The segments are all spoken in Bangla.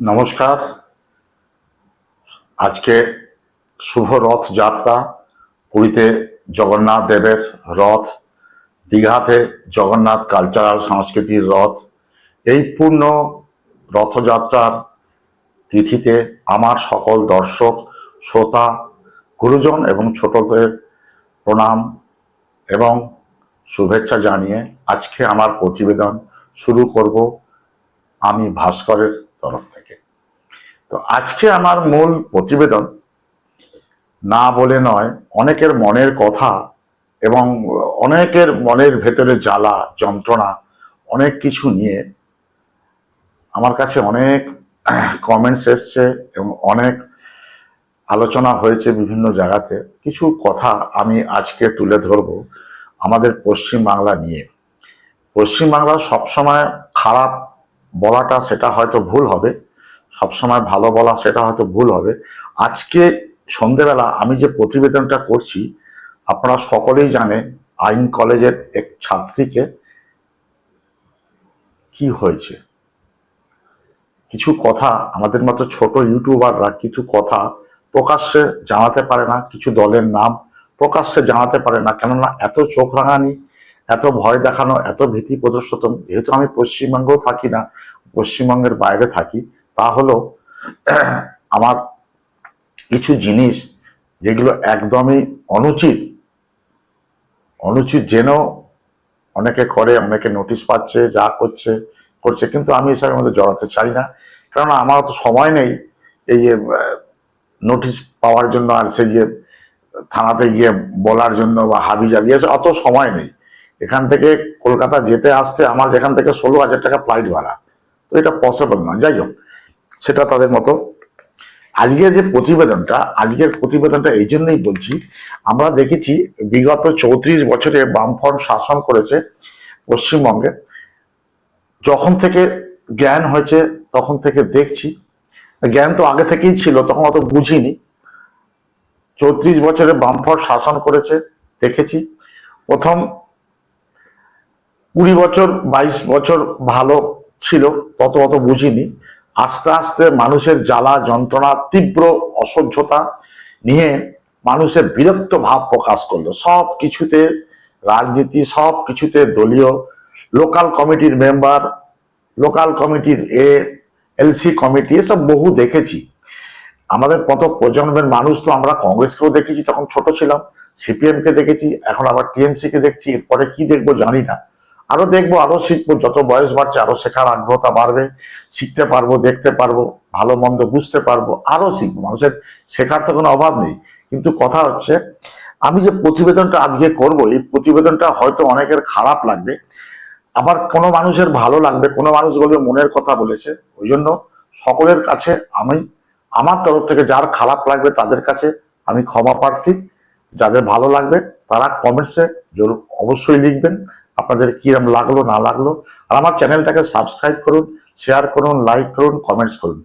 নমস্কার। আজকে শুভ রথ যাত্রা। পুরীতে জগন্নাথ দেবের রথ, দীঘাতে জগন্নাথ কালচারাল সংস্কৃতির রথ। এই পূর্ণ রথযাত্রার তিথিতে আমার সকল দর্শক, শ্রোতা, গুরুজন এবং ছোটদের প্রণাম এবং শুভেচ্ছা জানিয়ে আজকে আমার প্রতিবেদন শুরু করব আমি ভাস্করের তরফ থেকে। তো আজকে আমার মূল প্রতিবেদন না বলে নয়, অনেকের মনের কথা এবং অনেকের মনের ভেতরে জ্বালা, যন্ত্রণা, অনেক কিছু নিয়ে আমার কাছে অনেক কমেন্টস এসছে এবং অনেক আলোচনা হয়েছে বিভিন্ন জায়গাতে। কিছু কথা আমি আজকে তুলে ধরব আমাদের পশ্চিম বাংলা নিয়ে। পশ্চিম বাংলা সবসময় খারাপ বলাটা সেটা হয়তো ভুল হবে সবসময় ভালো বলা সেটা হয়তো ভুল হবে। আজকে সন্ধেবেলা আমি যে প্রতিবেদনটা করছি, আপনারা সকলেই জানেন আইন কলেজের এক ছাত্রীকে কি হয়েছে। কিছু কথা, আমাদের মতো ছোট ইউটিউবাররা কিছু কথা প্রকাশ্যে জানাতে পারে না, কিছু দলের নাম প্রকাশ্যে জানাতে পারে না, কেননা এত চোখ রাঙানি, এত ভয় দেখানো, এত ভীতি প্রদর্শিত। যেহেতু আমি পশ্চিমবঙ্গেও থাকি না, পশ্চিমবঙ্গের বাইরে থাকি তা হলো, আমার কিছু জিনিস যেগুলো একদমই অনুচিত অনুচিত জেনেও অনেকে করে, অনেকে নোটিশ পাচ্ছে, যা করছে করছে, কিন্তু আমি এসবের মধ্যে জড়াতে চাই না। কারণ আমার তো সময় নেই এই যে নোটিশ পাওয়ার জন্য আর সেই যে, থানাতে গিয়ে বলার জন্য বা হাবি জাবি এসে অত সময় নেই। এখান থেকে কলকাতা যেতে আসতে আমার যেখান থেকে ষোলো হাজার টাকা ফ্লাইট ভাড়া। তো এটা পসিবল নয়। যাই হোক সেটা তাদের মতো। আজকের যে প্রতিবেদনটা, আজকের প্রতিবেদনটা এই জন্যই বলছি, আমরা দেখেছি বিগত চৌত্রিশ বছরে বামফ্রন্ট শাসন করেছে পশ্চিমবঙ্গে। যখন থেকে জ্ঞান হয়েছে, তখন থেকে দেখছি। জ্ঞান তো আগে থেকেই ছিল, তখন অত বুঝিনি। চৌত্রিশ বছরে বামফ্রন্ট শাসন করেছে, দেখেছি। প্রথম কুড়ি বছর, বাইশ বছর ভালো ছিল, তত অত বুঝিনি। আস্তে আস্তে মানুষের জ্বালা, যন্ত্রণা, তীব্র অসহ্যতা নিয়ে মানুষের বিরক্ত ভাব প্রকাশ করল। সব কিছুতে রাজনীতি, সব কিছুতে দলীয় লোকাল কমিটির মেম্বার লোকাল কমিটির এ এলসি কমিটি এসব বহু দেখেছি। আমাদের কত প্রজন্মের মানুষ তো আমরা কংগ্রেসকেও দেখেছি, তখন ছোট ছিলাম সিপিএম কে দেখেছি, এখন আবার টিএমসি কে দেখছি, এরপরে কি দেখব জানি না। আরও দেখব, আরও শিখব। যত বয়স বাড়ছে, আরও শেখার আগ্রহতা বাড়বে। শিখতে পারব, দেখতে পারব, ভালো মন্দ বুঝতে পারব, আরও শিখব। মানুষের শেখার তো কোনো অভাব নেই। কিন্তু কথা হচ্ছে, আমি যে প্রতিবেদনটা আজকে করব, এই প্রতিবেদনটা হয়তো অনেকের খারাপ লাগবে। আবার কোনো মানুষের ভালো লাগবে, কোনো মানুষ বলবে মনের কথা বলেছে। ওই জন্য সকলের কাছে আমি, আমার তরফ থেকে যার খারাপ লাগবে তাদের কাছে আমি ক্ষমা প্রার্থী। যাদের ভালো লাগবে তারা কমেন্টসে অবশ্যই লিখবেন। আপনাদের কিরম লাগল, না লাগল, আর আমার চ্যানেলটাকে সাবস্ক্রাইব করুন শেয়ার করুন লাইক করুন কমেন্টস করুন।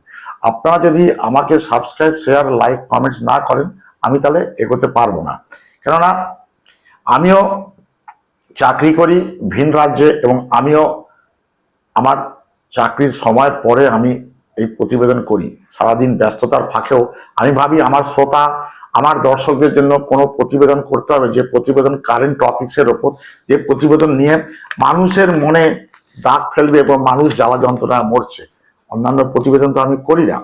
আপনারা যদি আমাকে সাবস্ক্রাইব শেয়ার লাইক কমেন্টস না করেন, আমি তাহলে এগোতে পারব না। কেননা, আমিও চাকরি করি ভিন রাজ্যে এবং আমিও আমার চাকরির সময়ের পরে আমি এই প্রতিবেদন করি। সারাদিন ব্যস্ততার ফাঁকেও আমি ভাবি আমার শ্রোতা আমার দর্শকদের জন্য কোনো প্রতিবেদন করতে হবে, যে প্রতিবেদন কারেন্ট টপিক্সের ওপর, যে প্রতিবেদন নিয়ে মানুষের মনে দাগ ফেলবে এবং মানুষ জ্বালা যন্ত্রণা মরছে। অন্যান্য প্রতিবেদন তো আমি করি না।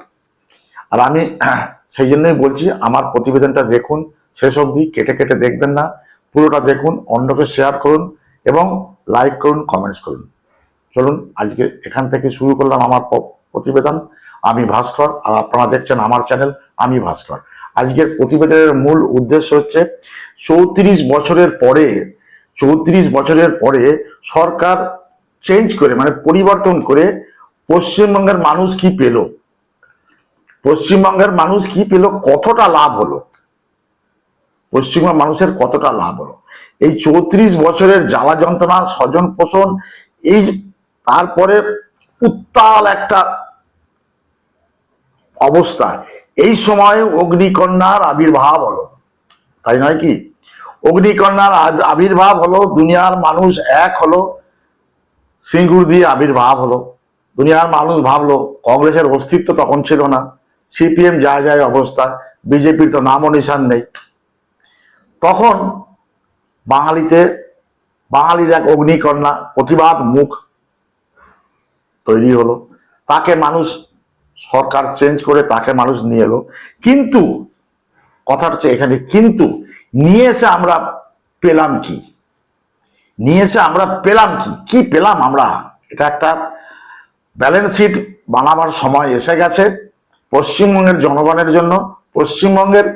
আর আমি সেই জন্যই বলছি, আমার প্রতিবেদনটা দেখুন, শেষ অবধি কেটে কেটে দেখবেন না, পুরোটা দেখুন, অন্যকে শেয়ার করুন এবং লাইক করুন কমেন্টস করুন। চলুন, আজকে এখান থেকে শুরু করলাম আমার প্রতিবেদন। আমি ভাস্কর, আর আপনারা দেখছেন আমার চ্যানেল আমি ভাস্কর। আজকের প্রতিবেদনের মূল উদ্দেশ্য হচ্ছে চৌত্রিশ বছরের পরে, চৌত্রিশ বছরের পরে সরকার চেঞ্জ করে মানে পরিবর্তন করে পশ্চিমবঙ্গের মানুষ কি পেল? পশ্চিমবঙ্গের মানুষ কি পেল? কতটা লাভ হলো? পশ্চিমবঙ্গের মানুষের কতটা লাভ হলো? এই চৌত্রিশ বছরের জ্বালা যন্ত্রণা স্বজন পোষণ এই তারপরে উত্তাল একটা অবস্থা এই সময় অগ্নিকন্যার আবির্ভাব হলো। তাই নয় কি? অগ্নিকন্যার আবির্ভাব হলো, দুনিয়ার মানুষ এক হলো সিঙ্গুর দিয়ে আবির্ভাব হলো। দুনিয়ার মানুষ ভাবলো, কংগ্রেসের অস্তিত্ব তখন ছিল না। সিপিএম যায় যায় অবস্থা বিজেপির তো নামও নিশান নেই। তখন বাঙালিতে, বাঙালির এক অগ্নিকন্যা প্রতিবাদ মুখ তৈরি হলো। তাকে মানুষ সরকার চেঞ্জ করে তাকে মানুষ নিয়ে এলো। কিন্তু কথা হচ্ছে এখানে, কিন্তু নিয়ে এসে আমরা পেলাম কি? নিয়ে এসে আমরা পেলাম কি? কি পেলাম আমরা? এটা একটা ব্যালেন্স শিট বানাবার সময় এসে গেছে পশ্চিমবঙ্গের জনগণের জন্য, পশ্চিমবঙ্গের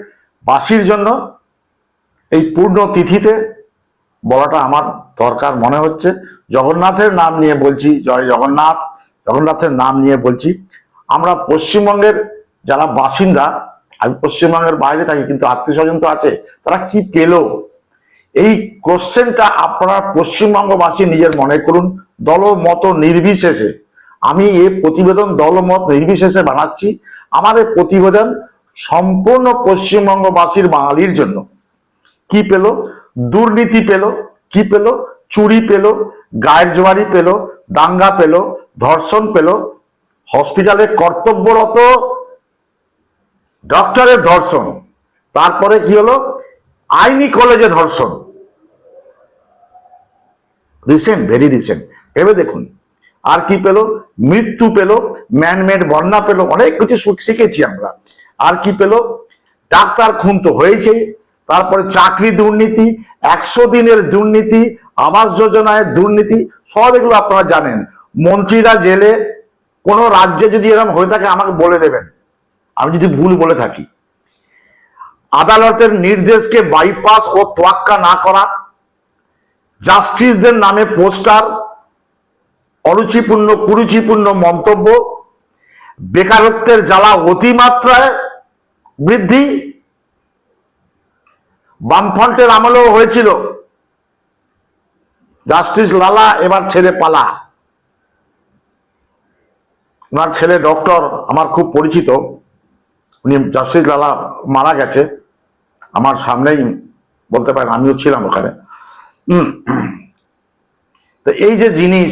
বাসীর জন্য। এই পূর্ণ তিথিতে বলাটা আমার দরকার মনে হচ্ছে। জগন্নাথের নাম নিয়ে বলছি, জয় জগন্নাথ, জগন্নাথের নাম নিয়ে বলছি। আমরা পশ্চিমবঙ্গের যারা বাসিন্দা আমি পশ্চিমবঙ্গের বাইরে থাকি, কিন্তু আত্মীয় স্বজন তো আছে, তারা কি পেল? এই কোশ্চেনটা আপনারা পশ্চিমবঙ্গবাসী নিজের মনে করুন, দলমত নির্বিশেষে। আমি এই প্রতিবেদন দলমত নির্বিশেষে বানাচ্ছি। আমাদের প্রতিবেদন সম্পূর্ণ পশ্চিমবঙ্গবাসীর বাঙালির জন্য। কি পেল? দুর্নীতি পেল, কি পেল? চুরি পেল, গায়ের জোয়ারি পেল, দাঙ্গা পেল, ধর্ষণ পেল হসপিটালে কর্তব্যরত ডক্টরের ধর্ষণ। তারপরে কি হলো? আইনি কলেজে ধর্ষণ। রিসেন্ট ভেরি রিসেন্ট ভেবে দেখুন। আর কি পেল? মৃত্যু পেল ম্যানমেড বন্যা পেল, অনেক কিছু শিখেছি আমরা। আর কি পেল? ডাক্তার খুন তো হয়েছে। তারপরে চাকরি দুর্নীতি, একশো দিনের দুর্নীতি, আবাস যোজনায় দুর্নীতি, সব এগুলো আপনারা জানেন। মন্ত্রীরা জেলে কোন রাজ্যে যদি এরকম হয়ে থাকে, আমাকে বলে দেবেন। আমি যদি ভুল বলে থাকি। আদালতের নির্দেশকে বাইপাস ও তোয়াক্কা না করা জাস্টিসদের নামে পোস্টার অরুচিপূর্ণ, কুরুচিপূর্ণ মন্তব্য, বেকারত্বের জ্বালা অতিমাত্রায় বৃদ্ধি, বামফ্রন্টের আমলেও হয়েছিল। জাস্টিস লালা এবার ছেড়ে পালা। ওনার ছেলে ডক্টর, আমার খুব পরিচিত। উনি জাস্টিস লালা মারা গেছে। আমার সামনেই বলতে পারেন আমিও ছিলাম ওখানে। তো এই যে জিনিস,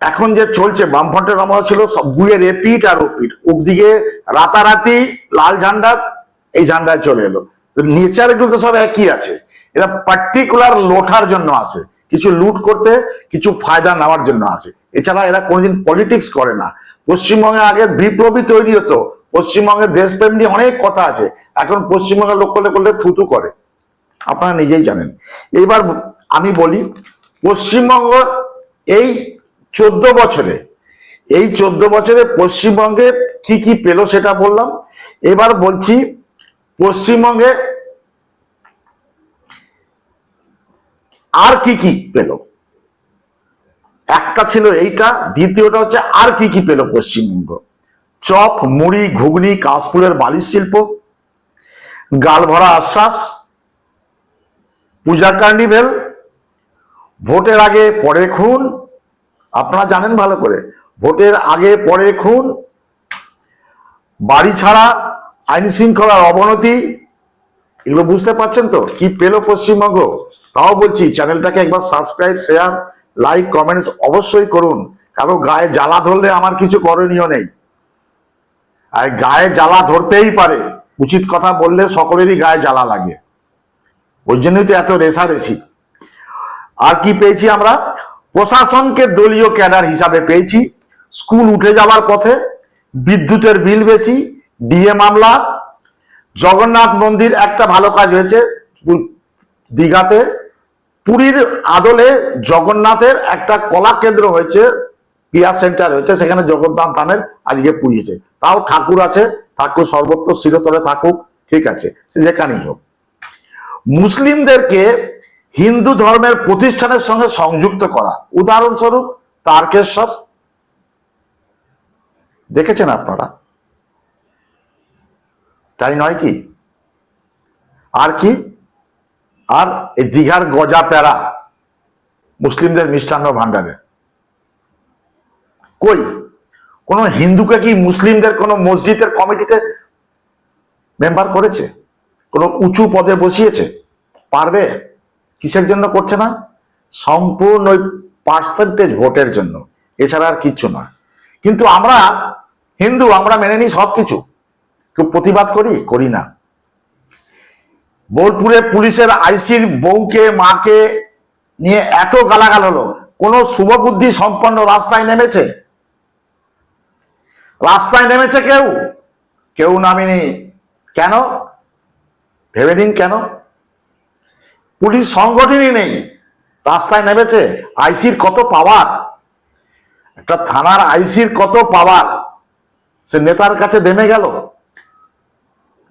এখন যে চলছে, বামফ্রন্টের আমল ছিল, সব বুয়ের এপিট আর ওপিট একদিকে রাতারাতি, লাল ঝান্ডা এই ঝান্ডায় চলে এলো। নেচার এগুলো তো সব একই আছে। এরা পার্টিকুলার লোঠার জন্য আসে। কিছু লুট করতে, কিছু ফায়দা নেওয়ার জন্য আসে। এছাড়া এরা কোনোদিন পলিটিক্স করে না। পশ্চিমবঙ্গে আগে বিপ্লবী তৈরি হতো। পশ্চিমবঙ্গের দেশপ্রেম নিয়ে অনেক কথা আছে। এখন পশ্চিমবঙ্গের লোক করলে করলে থুতু করে। আপনারা নিজেই জানেন। এবার আমি বলি পশ্চিমবঙ্গ এই চোদ্দ বছরে, এই চোদ্দ বছরে পশ্চিমবঙ্গে কি কি পেল সেটা বললাম। এবার বলছি, পশ্চিমবঙ্গে আর কি কি পেল? একটা ছিল এইটা, দ্বিতীয়টা হচ্ছে আর কি কি পেল পশ্চিমবঙ্গ? চপ, মুড়ি, ঘুগনি, কাশফুলের বালিশ শিল্প, গাল ভরা আশ্বাস, পূজা কার্নিভেল, ভোটের আগে পরে খুন, আপনারা জানেন ভালো করে, ভোটের আগে পরে খুন, বাড়ি ছাড়া, আইন শৃঙ্খলার অবনতি, এগুলো বুঝতে পারছেন তো? কি পেল পশ্চিমবঙ্গ? তাও বলছি, চ্যানেলটাকে একবার সাবস্ক্রাইব শেয়ার লাইক কমেন্টস অবশ্যই করুন। কারও গায়ে জ্বালা ধরলে আমার কিছু করণীয় নেই। আর গায়ে জ্বালা ধরতেই পারে। উচিত কথা বললে সকলেরই গায়ে জ্বালা লাগে। ওই জন্যই তো এত রেশারেশি। আর কি পেয়েছি আমরা? প্রশাসনকে দলীয় ক্যাডার হিসাবে পেয়েছি। স্কুল উঠে যাওয়ার পথে বিদ্যুতের বিল বেশি, ডিএ মামলা, জগন্নাথ মন্দির একটা ভালো কাজ হয়েছে দীঘাতে। পুরীর আদলে জগন্নাথের একটা কলা কেন্দ্র হয়েছে পিয়ার সেন্টার হয়েছে, সেখানে জগন্নাথ ধামের আজকে পুড়িয়েছে তাও ঠাকুর আছে, ঠাকুর সর্বত্র শিরতরে থাকুক, ঠিক আছে, সে যেখানেই হোক। মুসলিমদেরকে হিন্দু ধর্মের প্রতিষ্ঠানের সঙ্গে সংযুক্ত করা, উদাহরণস্বরূপ তারকেশ্বর। দেখেছেন আপনারা? তাই নয় কি? আর কি? আর এই দীঘার গজা প্যারা মুসলিমদের মিষ্টান্ন ভান্ডারে কই? কোন হিন্দুকে কি মুসলিমদের কোন মসজিদের কমিটিতে মেম্বার করেছে? কোন উঁচু পদে বসিয়েছে? পারবে? কিসের জন্য করছে না? সম্পূর্ণ ওই পার্সেন্টেজ ভোটের জন্য। এছাড়া আর কিচ্ছু নয়। কিন্তু আমরা হিন্দু, আমরা মেনে নিই সব কিছু প্রতিবাদ করি? করি না। বোলপুরে পুলিশের আইসির বউকে, মাকে নিয়ে এত গালাগাল হলো। কোন শুভবুদ্ধি সম্পন্ন রাস্তায় নেমেছে? রাস্তায় নেমেছে কেউ? কেউ নামেনি। কেন? ভেবে নিন কেন? পুলিশ সংগঠনই নেই। রাস্তায় নেমেছে। আইসির কত পাওয়ার? একটা থানার আইসির কত পাওয়ার? সে নেতার কাছে দেমে গেল।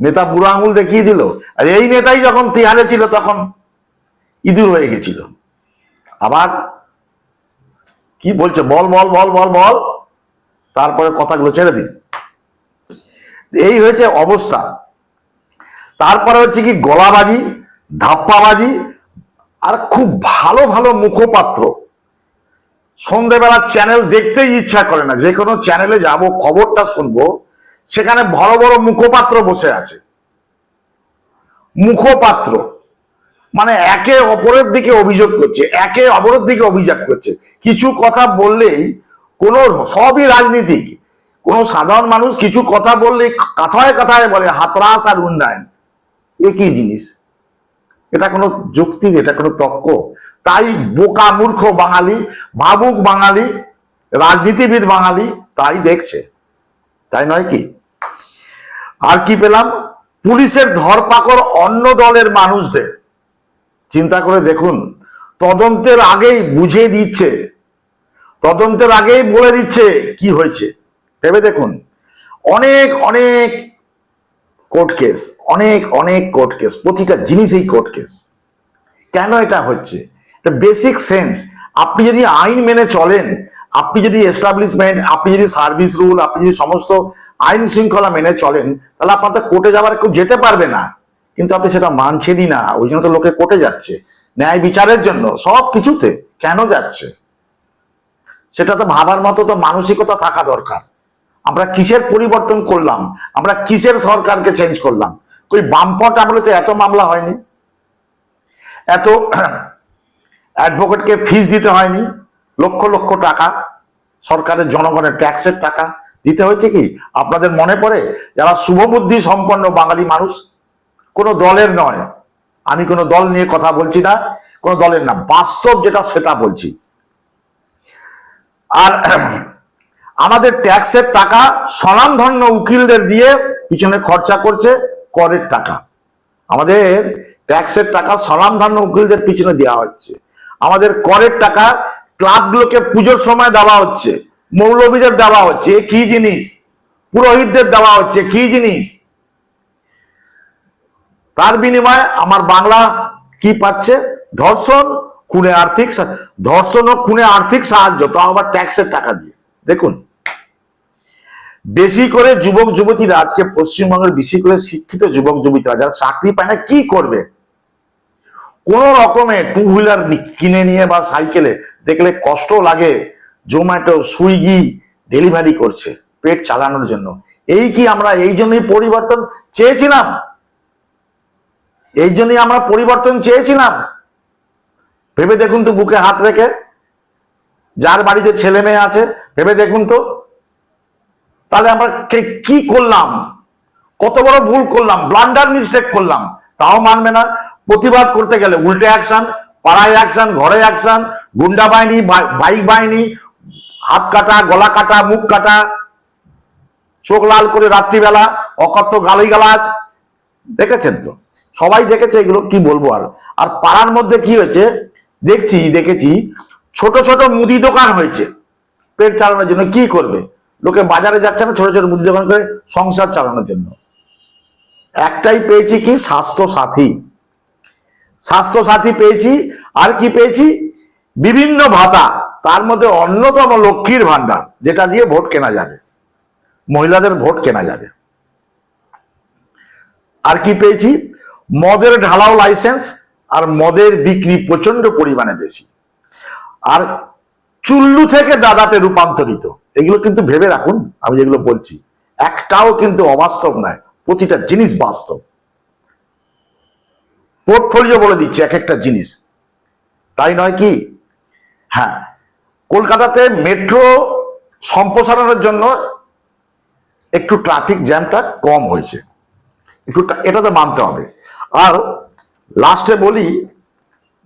নেতা বুড়ো আঙুল দেখিয়ে দিল। আর এই নেতাই যখন তিহারে ছিল, তখন ইঁদুর হয়ে গেছিল। আবার কি বলছে? বল বল বল বল বল। তারপরে কথাগুলো ছেড়ে দিন। এই হয়েছে অবস্থা। তারপরে হচ্ছে কি, গলাবাজি, ধাপ্পাবাজি, আর খুব ভালো ভালো মুখপাত্র। সন্ধেবেলা চ্যানেল দেখতেই ইচ্ছা করে না। যে কোনো চ্যানেলে যাব, খবরটা শুনব। সেখানে বড় বড় মুখপাত্র বসে আছে। মুখপাত্র। মানে একে অপরের দিকে অভিযোগ করছে, একে অপরের দিকে অভিযোগ করছে। কিছু কথা বললেই কোন সবই রাজনীতিক। কোন সাধারণ মানুষ কিছু কথা বললেই কথায় কথায় বলে, হাতরাস আর উন্নয়ন। একই জিনিস? এটা কোনো যুক্তি এটা কোনো তক্ক। তাই বোকা মূর্খ বাঙালি, ভাবুক বাঙালি, রাজনীতিবিদ বাঙালি তাই দেখছে। তাই নয় কি? আর কি পেলাম? পুলিশের ধরপাকড় অন্য দলের মানুষদের। চিন্তা করে দেখুন, তদন্তের আগেই বুঝিয়ে দিচ্ছে। তদন্তের আগেই বলে দিচ্ছে কি হয়েছে। ভেবে দেখুন, অনেক অনেক কোর্ট কেস, অনেক অনেক কোর্ট কেস, প্রতিটা জিনিসই কোর্ট কেস। কেন এটা হচ্ছে? এটা বেসিক সেন্স আপনি যদি আইন মেনে চলেন, আপনি যদি এস্টাবলিশমেন্ট আপনি যদি সার্ভিস রুল আপনি যদি সমস্ত আইন শৃঙ্খলা মেনে চলেন, তাহলে আপনার তো কোর্টে যাবার কেউ যেতে পারবে না। কিন্তু আপনি সেটা মানছেনই না, ওই জন্য তো লোকে কোর্টে যাচ্ছে। ন্যায় বিচারের জন্য, সব কিছুতে কেন যাচ্ছে? সেটা তো ভাবার মতো তো মানসিকতা থাকা দরকার। আমরা কিসের পরিবর্তন করলাম? আমরা কিসের সরকারকে চেঞ্জ করলাম? কই বামপট আমলে তো এত মামলা হয়নি? এত অ্যাডভোকেটকে ফিস দিতে হয়নি? লক্ষ লক্ষ টাকা, সরকারের জনগণের ট্যাক্সের টাকা। দিতে হয়েছে কি? আপনাদের মনে পড়ে? যারা শুভবুদ্ধি সম্পন্ন বাঙালি মানুষ, কোনো দলের নয়। আমি কোনো দল নিয়ে কথা বলছি না, কোনো দলের না, বাস্তব যেটা সেটা বলছি। আর আমাদের ট্যাক্সের টাকা স্বনামধন্য উকিলদের দিয়ে পিছনে খরচা করছে করের টাকা। আমাদের ট্যাক্সের টাকা স্বনামধন্য উকিলদের পিছনে দেওয়া হচ্ছে। আমাদের করের টাকা ক্লাবগুলোকে পুজোর সময় দেওয়া হচ্ছে। মৌলবীদের দেওয়া হচ্ছে, কি জিনিস? পুরোহিতদের দেওয়া হচ্ছে, কি জিনিস? তার বিনিময়ে আমার বাংলা কি পাচ্ছে? ধর্ষণ, খুনে আর্থিক ধর্ষণ ও খুনে আর্থিক সাহায্য, তো আবার ট্যাক্সের টাকা দিয়ে। দেখুন, বেশি করে যুবক যুবতীরা, আজকে পশ্চিমবঙ্গের বেশি করে শিক্ষিত যুবক যুবতীরা, যারা চাকরি পায় না, কি করবে? কোন রকমে টু হুইলার কিনে নিয়ে বা সাইকেলে দেখলে কষ্ট লাগে জোম্যাটো, সুইগি ডেলিভারি করছে পেট চালানোর জন্য। এই কি আমরা এই জন্যই পরিবর্তন চেয়েছিলাম? এই জন্যই আমরা পরিবর্তন চেয়েছিলাম? ভেবে দেখুন তো বুকে হাত রেখে। যার বাড়িতে ছেলে মেয়ে আছে, ভেবে দেখুন তো। তাহলে আমরা কে- করলাম? কত বড় ভুল করলাম ব্লান্ডার মিস্টেক করলাম। তাও মানবে না। প্রতিবাদ করতে গেলে উল্টে অ্যাকশন পাড়ায় অ্যাকশন ঘরে অ্যাকশন গুন্ডা বাহিনী বাইক বাহিনী হাত কাটা, গলা কাটা, মুখ কাটা, চোখ লাল করে রাত্রিবেলা, অকথ্য গালি গালাজ দেখেছেন তো? সবাই দেখেছে এগুলো, কি বলব আর? আর পাড়ার মধ্যে কি হয়েছে? দেখছি, দেখেছি, ছোট ছোট মুদি দোকান হয়েছে। পেট চালানোর জন্য কি করবে? লোকে বাজারে যাচ্ছে না ছোট ছোট মুদি দোকান করে সংসার চালানোর জন্য। একটাই পেয়েছি কি? স্বাস্থ্য সাথী স্বাস্থ্য সাথী পেয়েছি। আর কি পেয়েছি? বিভিন্ন ভাতা। তার মধ্যে অন্যতম লক্ষ্মীর ভান্ডার যেটা দিয়ে ভোট কেনা যাবে। মহিলাদের ভোট কেনা যাবে। আর কি পেয়েছি? মদের ঢালাও লাইসেন্স আর মদের বিক্রি প্রচণ্ড পরিমাণে বেশি। আর চুল্লু থেকে দাদাতে রূপান্তরিত, এগুলো কিন্তু ভেবে রাখুন, আমি যেগুলো বলছি। একটাও কিন্তু অবাস্তব নয়, প্রতিটা জিনিস বাস্তব। পোর্টফোলিও বলে দিচ্ছে, এক একটা জিনিস। তাই নয় কি? হ্যাঁ কলকাতাতে মেট্রো সম্প্রসারণের জন্য একটু ট্রাফিক জ্যামটা কম হয়েছে। একটু এটা তো মানতে হবে। আর লাস্টে বলি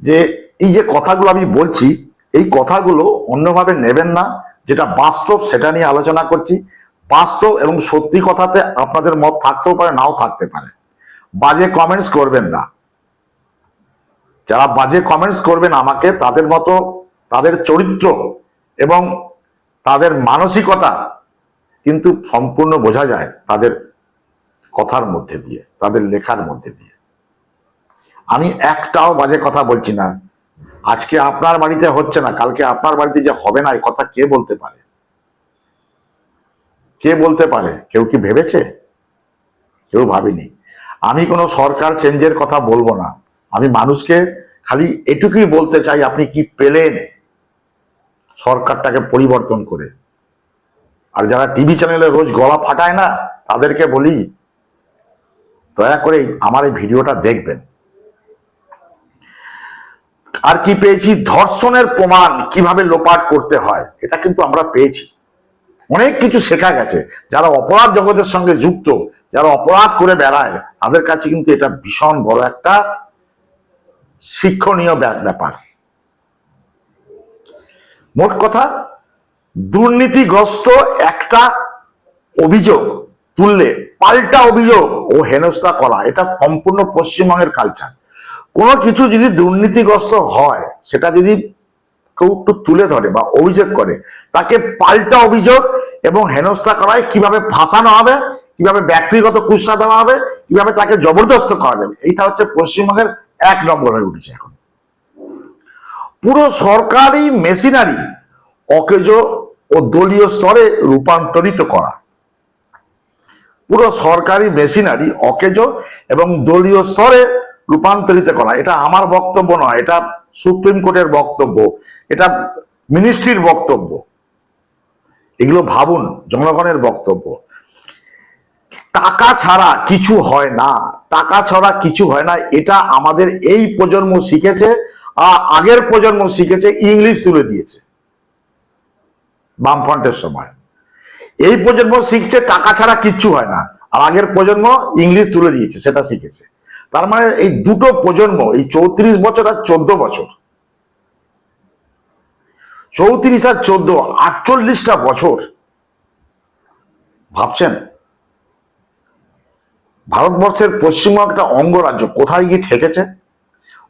যে, এই যে কথাগুলো আমি বলছি, এই কথাগুলো অন্যভাবে নেবেন না, যেটা বাস্তব সেটা নিয়ে আলোচনা করছি। বাস্তব এবং সত্যি কথাতে আপনাদের মত থাকতেও পারে, নাও থাকতে পারে। বাজে কমেন্টস করবেন না। যারা বাজে কমেন্টস করবেন আমাকে, তাদের মতো তাদের চরিত্র এবং তাদের মানসিকতা কিন্তু সম্পূর্ণ বোঝা যায় তাদের কথার মধ্যে দিয়ে, তাদের লেখার মধ্যে দিয়ে। আমি একটাও বাজে কথা বলছি না। আজকে আপনার বাড়িতে হচ্ছে না, কালকে আপনার বাড়িতে যে হবে না এই কথা কে বলতে পারে? কে বলতে পারে? কেউ কি ভেবেছে? কেউ ভাবিনি। আমি কোনো সরকার চেঞ্জের কথা বলব না। আমি মানুষকে খালি এটুকুই বলতে চাই, আপনি কি পেলেন? সরকারটাকে পরিবর্তন করে। আর যারা টিভি চ্যানেলে রোজ গলা ফাটায় না, তাদেরকে বলি, দয়া করে আমার এই ভিডিওটা দেখবেন। আর কি পেয়েছি? ধর্ষণের প্রমাণ কীভাবে লোপাট করতে হয়, এটা কিন্তু আমরা পেয়েছি। অনেক কিছু শেখা গেছে। যারা অপরাধ জগতের সঙ্গে যুক্ত, যারা অপরাধ করে বেড়ায়, তাদের কাছে কিন্তু এটা ভীষণ বড় একটা শিক্ষণীয় ব্যা- ব্যাপার। মোট কথা, দুর্নীতিগ্রস্ত একটা অভিযোগ তুললে, পাল্টা অভিযোগ ও হেনস্থা করা, এটা সম্পূর্ণ পশ্চিমবঙ্গের কালচার কোনো কিছু যদি দুর্নীতিগ্রস্ত হয়, সেটা যদি কেউ একটু তুলে ধরে বা অভিযোগ করে, তাকে পাল্টা অভিযোগ এবং হেনস্থা করায় কীভাবে ফাঁসানো হবে, কীভাবে ব্যক্তিগত কুৎসা দেওয়া হবে, কীভাবে তাকে জবরদস্ত করা যাবে, এইটা হচ্ছে পশ্চিমবঙ্গের এক নম্বর হয়ে উঠেছে এখন। পুরো সরকারি মেশিনারি অকেজ ও দলীয় স্তরে রূপান্তরিত করা। পুরো সরকারি মেশিনারি অকেজ এবং দলীয় স্তরে রূপান্তরিত করা। এটা আমার বক্তব্য নয়, এটা সুপ্রিম কোর্টের বক্তব্য, এটা মিনিস্ট্রির বক্তব্য। এগুলো ভাবুন, জনগণের বক্তব্য। টাকা ছাড়া কিছু হয় না, টাকা ছাড়া কিছু হয় না, এটা আমাদের এই প্রজন্ম শিখেছে আগের প্রজন্ম শিখেছে, ইংলিশ তুলে দিয়েছে। বামফ্রন্টের সময়। এই প্রজন্ম শিখছে, টাকা ছাড়া কিচ্ছু হয় না। আর আগের প্রজন্ম ইংলিশ তুলে দিয়েছে, সেটা শিখেছে। তার মানে এই দুটো প্রজন্ম, এই চৌত্রিশ বছর আর চোদ্দ বছর। চৌত্রিশ আর চোদ্দ, আটচল্লিশটা বছর। ভাবছেন? ভারতবর্ষের পশ্চিমবঙ্গ একটা অঙ্গরাজ্য, কোথায় গিয়ে ঠেকেছে?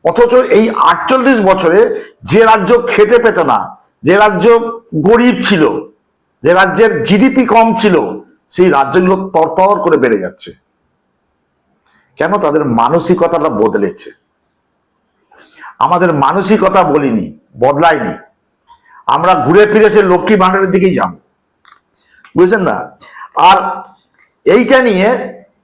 অথচ এই আটচল্লিশ বছরে যে রাজ্য খেতে পেত না, যে রাজ্য গরিব ছিল, যে রাজ্যের জিডিপি কম ছিল, সেই রাজ্যগুলো তরতর করে বেড়ে যাচ্ছে। কেন তাদের মানসিকতাটা বদলেছে? আমাদের মানসিকতা বলিনি, বদলায়নি। আমরা ঘুরে ফিরে সে লক্ষ্মী ভাণ্ডারের দিকেই যাব। বুঝছেন না? আর এইটা নিয়ে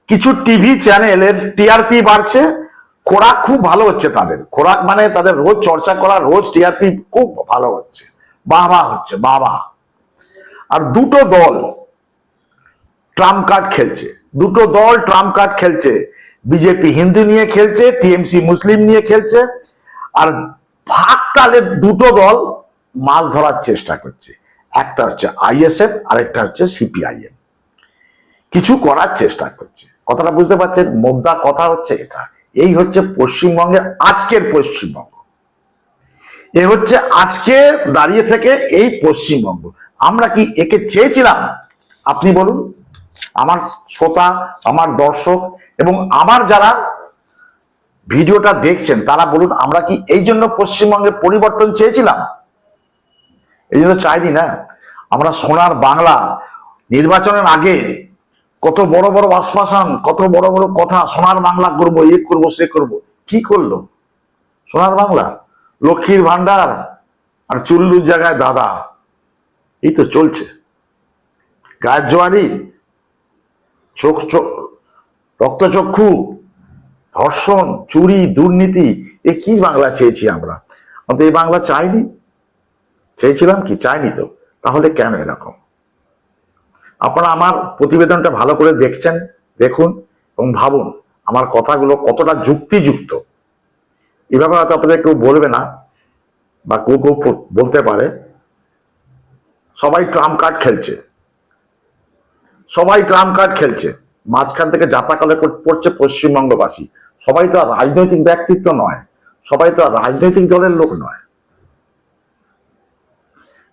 কিছু টিভি চ্যানেলের টিআরপি বাড়ছে খোরাক খুব ভালো হচ্ছে তাদের। খোরাক মানে তাদের রোজ চর্চা করা, রোজ টিআরপি খুব ভালো হচ্ছে। বাবা হচ্ছে বাবা আর দুটো দল ট্রাম্প কার্ড খেলছে। দুটো দল ট্রাম্প কার্ড খেলছে। বিজেপি হিন্দু নিয়ে খেলছে, টিএমসি মুসলিম নিয়ে খেলছে। আর ফাঁক তালে দুটো দল মাছ ধরার চেষ্টা করছে। একটা হচ্ছে আইএসএফ আর একটা হচ্ছে সিপিআইএম কিছু করার চেষ্টা করছে। কথাটা বুঝতে পারছেন? মোদ্দা কথা হচ্ছে এটা। এই হচ্ছে পশ্চিমবঙ্গের আজকের পশ্চিমবঙ্গ। এ হচ্ছে আজকে দাঁড়িয়ে থেকে এই পশ্চিমবঙ্গ। আমরা কি একে চেয়েছিলাম? আপনি বলুন। আমার শ্রোতা, আমার দর্শক এবং আমার যারা ভিডিওটা দেখছেন, তারা বলুন, আমরা কি এই জন্য পশ্চিমবঙ্গে পরিবর্তন চেয়েছিলাম? এই জন্য চাইনি না? আমরা সোনার বাংলা নির্বাচনের আগে কত বড় বড় আশ্বাসন কত বড় বড় কথা সোনার বাংলা করব, এ করব, সে করব। কি করল? সোনার বাংলা? লক্ষ্মীর ভান্ডার আর চুল্লুর জায়গায় দাদা। এই তো চলছে। গায়ের জোয়ারি, চোখ চোখ, রক্তচক্ষু, ধর্ষণ, চুরি, দুর্নীতি, এ কি বাংলা চেয়েছি আমরা? অন্তত এই বাংলা চাইনি। চেয়েছিলাম কি? চাইনি তো। তাহলে কেন এরকম? আপনারা আমার প্রতিবেদনটা ভালো করে দেখছেন, দেখুন এবং ভাবুন আমার কথাগুলো কতটা যুক্তিযুক্ত। এভাবে হয়তো আপনাদের কেউ বলবে না বা কেউ কেউ বলতে পারে। সবাই ট্রাম্প কার্ড খেলছে। সবাই ট্রাম্প কার্ড খেলছে। মাঝখান থেকে যাতাকালে পড়ছে পশ্চিমবঙ্গবাসী। সবাই তো আর রাজনৈতিক ব্যক্তিত্ব নয়। সবাই তো আর রাজনৈতিক দলের লোক নয়।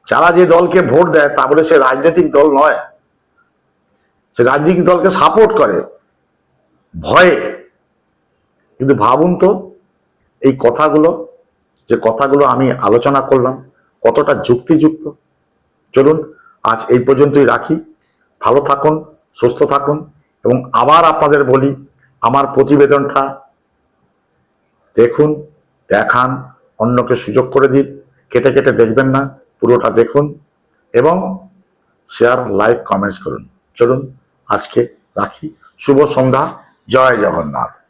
যারা যে দলকে ভোট দেয় তা বলে সে রাজনৈতিক দল নয়। সে রাজনৈতিক দলকে সাপোর্ট করে? ভয়ে। কিন্তু ভাবুন তো, এই কথাগুলো, যে কথাগুলো আমি আলোচনা করলাম, কতটা যুক্তিযুক্ত। চলুন, আজ এই পর্যন্তই রাখি। ভালো থাকুন, সুস্থ থাকুন, এবং আবার আপনাদের বলি, আমার প্রতিবেদনটা দেখুন, দেখান, অন্যকে সুযোগ করে দিন, কেটে কেটে দেখবেন না, পুরোটা দেখুন, এবং শেয়ার লাইক কমেন্টস করুন। চলুন। আজকে রাখি। শুভ সন্ধ্যা। জয় জগন্নাথ।